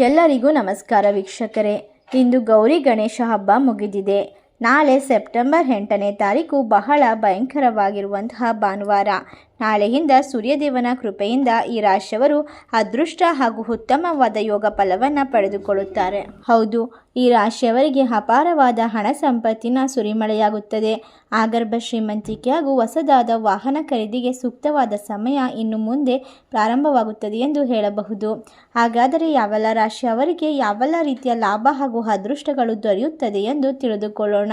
ಎಲ್ಲರಿಗೂ ನಮಸ್ಕಾರ ವೀಕ್ಷಕರೇ. ಇಂದು ಗೌರಿ ಗಣೇಶ ಹಬ್ಬ ಮುಗಿದಿದೆ. ನಾಳೆ ಸೆಪ್ಟೆಂಬರ್ ಎಂಟನೇ ತಾರೀಕು ಬಹಳ ಭಯಂಕರವಾಗಿರುವಂತಹ ಭಾನುವಾರ. ನಾಳೆಯಿಂದ ಸೂರ್ಯದೇವನ ಕೃಪೆಯಿಂದ ಈ ರಾಶಿಯವರು ಅದೃಷ್ಟ ಹಾಗೂ ಉತ್ತಮವಾದ ಯೋಗ ಫಲವನ್ನು ಪಡೆದುಕೊಳ್ಳುತ್ತಾರೆ. ಹೌದು, ಈ ರಾಶಿಯವರಿಗೆ ಅಪಾರವಾದ ಹಣ ಸಂಪತ್ತಿನ ಸುರಿಮಳೆಯಾಗುತ್ತದೆ. ಆಗರ್ಭ ಶ್ರೀಮಂತಿಕೆ ಹಾಗೂ ಹೊಸದಾದ ವಾಹನ ಖರೀದಿಗೆ ಸೂಕ್ತವಾದ ಸಮಯ ಇನ್ನು ಮುಂದೆ ಪ್ರಾರಂಭವಾಗುತ್ತದೆ ಎಂದು ಹೇಳಬಹುದು. ಹಾಗಾದರೆ ಯಾವೆಲ್ಲ ರಾಶಿಯವರಿಗೆ ಯಾವೆಲ್ಲ ರೀತಿಯ ಲಾಭ ಹಾಗೂ ಅದೃಷ್ಟಗಳು ದೊರೆಯುತ್ತದೆ ಎಂದು ತಿಳಿದುಕೊಳ್ಳೋಣ.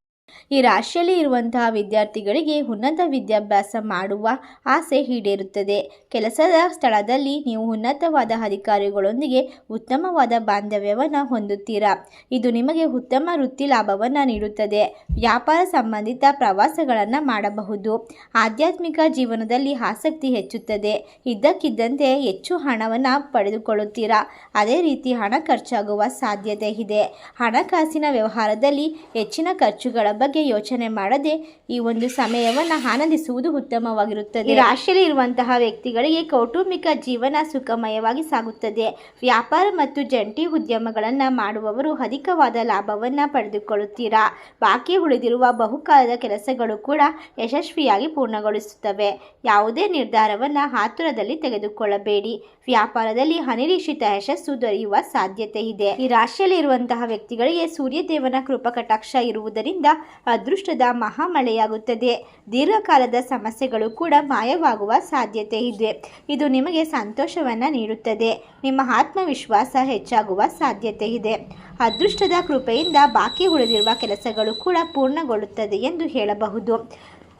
ಈ ರಾಶಿಯಲ್ಲಿ ಇರುವಂತಹ ವಿದ್ಯಾರ್ಥಿಗಳಿಗೆ ಉನ್ನತ ವಿದ್ಯಾಭ್ಯಾಸ ಮಾಡುವ ಆಸೆ ಈಡೇರುತ್ತದೆ. ಕೆಲಸದ ಸ್ಥಳದಲ್ಲಿ ನೀವು ಉನ್ನತವಾದ ಅಧಿಕಾರಿಗಳೊಂದಿಗೆ ಉತ್ತಮವಾದ ಬಾಂಧವ್ಯವನ್ನು ಹೊಂದುತ್ತೀರಾ? ಇದು ನಿಮಗೆ ಉತ್ತಮ ವೃತ್ತಿ ಲಾಭವನ್ನು ನೀಡುತ್ತದೆ. ವ್ಯಾಪಾರ ಸಂಬಂಧಿತ ಪ್ರವಾಸಗಳನ್ನು ಮಾಡಬಹುದು. ಆಧ್ಯಾತ್ಮಿಕ ಜೀವನದಲ್ಲಿ ಆಸಕ್ತಿ ಹೆಚ್ಚುತ್ತದೆ. ಇದ್ದಕ್ಕಿದ್ದಂತೆ ಹೆಚ್ಚು ಹಣವನ್ನು ಪಡೆದುಕೊಳ್ಳುತ್ತೀರಾ? ಅದೇ ರೀತಿ ಹಣ ಖರ್ಚಾಗುವ ಸಾಧ್ಯತೆ ಇದೆ. ಹಣಕಾಸಿನ ವ್ಯವಹಾರದಲ್ಲಿ ಹೆಚ್ಚಿನ ಖರ್ಚುಗಳ ಬಗ್ಗೆ ಯೋಚನೆ ಮಾಡದೆ ಈ ಒಂದು ಸಮಯವನ್ನು ಆನಂದಿಸುವುದು ಉತ್ತಮವಾಗಿರುತ್ತದೆ. ರಾಶಿಯಲ್ಲಿ ಇರುವಂತಹ ವ್ಯಕ್ತಿಗಳಿಗೆ ಕೌಟುಂಬಿಕ ಜೀವನ ಸುಖಮಯವಾಗಿ ಸಾಗುತ್ತದೆ. ವ್ಯಾಪಾರ ಮತ್ತು ಜಂಟಿ ಉದ್ಯಮಗಳನ್ನು ಮಾಡುವವರು ಅಧಿಕವಾದ ಲಾಭವನ್ನು ಪಡೆದುಕೊಳ್ಳುತ್ತೀರಾ? ಬಾಕಿ ಉಳಿದಿರುವ ಬಹುಕಾಲದ ಕೆಲಸಗಳು ಕೂಡ ಯಶಸ್ವಿಯಾಗಿ ಪೂರ್ಣಗೊಳಿಸುತ್ತವೆ. ಯಾವುದೇ ನಿರ್ಧಾರವನ್ನು ಆತುರದಲ್ಲಿ ತೆಗೆದುಕೊಳ್ಳಬೇಡಿ. ವ್ಯಾಪಾರದಲ್ಲಿ ಅನಿರೀಕ್ಷಿತ ಯಶಸ್ಸು ದೊರೆಯುವ ಸಾಧ್ಯತೆ ಇದೆ. ಈ ರಾಶಿಯಲ್ಲಿ ಇರುವಂತಹ ವ್ಯಕ್ತಿಗಳಿಗೆ ಸೂರ್ಯದೇವನ ಕೃಪಕಟಾಕ್ಷ ಇರುವುದರಿಂದ ಅದೃಷ್ಟದ ಮಹಾಮಳೆಯಾಗುತ್ತದೆ. ದೀರ್ಘಕಾಲದ ಸಮಸ್ಯೆಗಳು ಕೂಡ ಮಾಯವಾಗುವ ಸಾಧ್ಯತೆ ಇದೆ. ಇದು ನಿಮಗೆ ಸಂತೋಷವನ್ನು ನೀಡುತ್ತದೆ. ನಿಮ್ಮ ಆತ್ಮವಿಶ್ವಾಸ ಹೆಚ್ಚಾಗುವ ಸಾಧ್ಯತೆ ಇದೆ. ಅದೃಷ್ಟದ ಕೃಪೆಯಿಂದ ಬಾಕಿ ಉಳಿದಿರುವ ಕೆಲಸಗಳು ಕೂಡ ಪೂರ್ಣಗೊಳ್ಳುತ್ತದೆ ಎಂದು ಹೇಳಬಹುದು.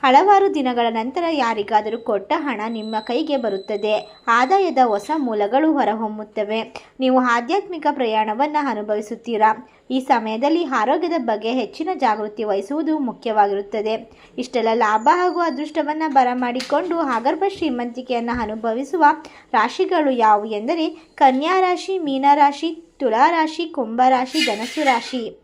ಹಲವಾರು ದಿನಗಳ ನಂತರ ಯಾರಿಗಾದರೂ ಕೊಟ್ಟ ಹಣ ನಿಮ್ಮ ಕೈಗೆ ಬರುತ್ತದೆ. ಆದಾಯದ ಹೊಸ ಮೂಲಗಳು ಹೊರಹೊಮ್ಮುತ್ತವೆ. ನೀವು ಆಧ್ಯಾತ್ಮಿಕ ಪ್ರಯಾಣವನ್ನು ಅನುಭವಿಸುತ್ತೀರಾ? ಈ ಸಮಯದಲ್ಲಿ ಆರೋಗ್ಯದ ಬಗ್ಗೆ ಹೆಚ್ಚಿನ ಜಾಗೃತಿ ವಹಿಸುವುದು ಮುಖ್ಯವಾಗಿರುತ್ತದೆ. ಇಷ್ಟೆಲ್ಲ ಲಾಭ ಹಾಗೂ ಅದೃಷ್ಟವನ್ನು ಬರಮಾಡಿಕೊಂಡು ಆಗರ್ಭ ಶ್ರೀಮಂತಿಕೆಯನ್ನು ಅನುಭವಿಸುವ ರಾಶಿಗಳು ಯಾವುವು ಎಂದರೆ, ಕನ್ಯಾ ರಾಶಿ, ಮೀನರಾಶಿ, ತುಲಾರಾಶಿ, ಕುಂಭರಾಶಿ, ಧನಸ್ಸು ರಾಶಿ.